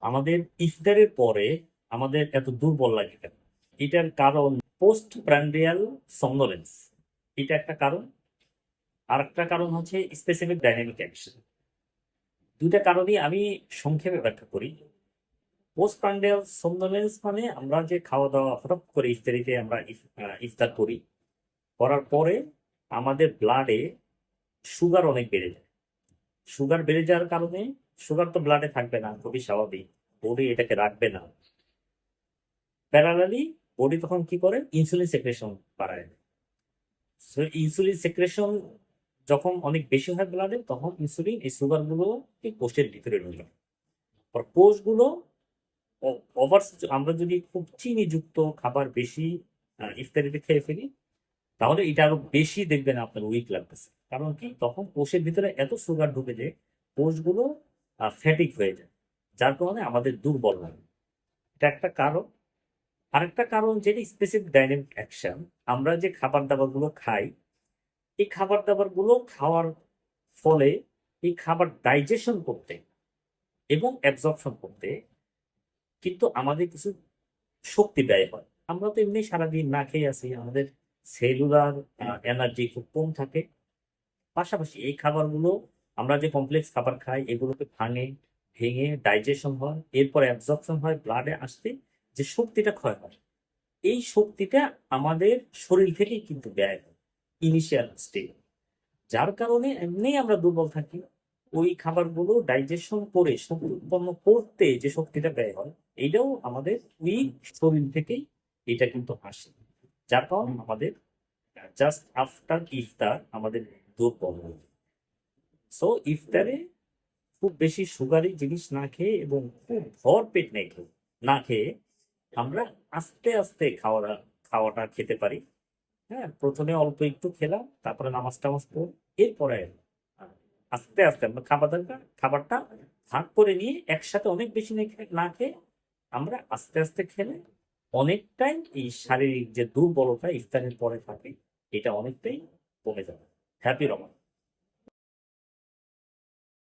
আমাদের ইফতারের পরে আমাদের এত দুর্বল লাগে কেন? এটার কারণ পোস্ট প্র্যান্ডিয়াল সমনোলেন্স এটা একটা কারণ। আর একটা কারণ হচ্ছে স্পেসিফিক ডাইনামিক অ্যাকশন দুইটা কারণই আমি সংক্ষেপে ব্যাখ্যা করি। পোস্ট প্র্যান্ডিয়াল সমনোলেন্স মানে আমরা যে খাওয়া দাওয়া হঠাৎ করে ইফতারিতে আমরা ইফ- ইফতার করি, করার পরে আমাদের ব্লাডে সুগার অনেক বেড়ে যায়। সুগার বেড়ে যাওয়ার কারণে সুগার তো ব্লাডে থাকবে না, খুবই স্বাভাবিক। বডি এটাকে রাখবে না। প্যারালালি বডি তখন কি করে? ইনসুলিন সেক্রেশন বাড়ায় সো ইনসুলিন সেক্রেশন যখন অনেক বেশি হয় ব্লাডে তখন ইনসুলিন এই সুগারগুলো কোষের ভিতরে ঢুকে আর কোষগুলো ওভার আমরা যদি খুব চিনি যুক্ত খাবার বেশি ইফতারিতে খেয়ে ফেলি, তাহলে এটা আরও বেশি দেখবেন আপনার উইক লাগতেছে। কারণ কি? তখন কোষের ভিতরে এত সুগার ঢুকে যে কোষগুলো ফ্যাটিক হয়ে যায়। যার কারণে আমাদের দুর্বল লাগে। এটা একটা কারণ। আরেকটা কারণ যেটা স্পেসিফিক ডাইনামিক অ্যাকশন আমরা যে খাবার দাবারগুলো খাই, এই খাবার দাবারগুলো খাওয়ার ফলে এই খাবার ডাইজেশন করতে এবং অ্যাবজর্পশন করতে কিন্তু আমাদের কিছু শক্তি ব্যয় হয়। আমরা তো এমনি সারাদিন না খেয়ে আছি, আমাদের সেলুলার এনার্জি খুব কম থাকে। পাশাপাশি এই খাবারগুলো আমরা যে কমপ্লেক্স খাবার খাই, এগুলোকে ভাঙে, ভেঙে ডাইজেশন হয়, এরপর অ্যাবজর্পশন হয় ব্লাডে আসতে যে শক্তিটা ক্ষয় হয়, এই শক্তিটা আমাদের শরীর থেকেই কিন্তু ব্যয় হয় ইনিশিয়াল স্টেজ যার কারণে এমনি আমরা দুর্বল থাকি, ওই খাবারগুলো ডাইজেশন করে, শক্তি উৎপন্ন করতে যে শক্তিটা ব্যয় হয় এইটাও আমাদের ওই শরীর থেকেই এটা কিন্তু আসে। যার কারণ আমাদের জাস্ট আফটার ইফতার আমাদের দুর্বল সো ইফতারে খুব বেশি সুগারি জিনিস না খেয়ে এবং খুব ভর পেট নেই খেয়ে, না খেয়ে আমরা আস্তে আস্তে খাওয়াটা খাওয়াটা খেতে পারি। হ্যাঁ প্রথমে অল্প একটু খেলাম, তারপরে নামাজ টামাজ পড়, এরপরে আস্তে আস্তে আমরা খাবারটা খাবারটা ভাগ করে নিয়ে একসাথে অনেক বেশি না খেয়ে আমরা আস্তে আস্তে খেলে অনেকটাই এই শারীরিক যে দুর্বলতা ইফতারের পরে থাকে, এটা অনেকটাই কমে যাবে। হ্যাপি রমান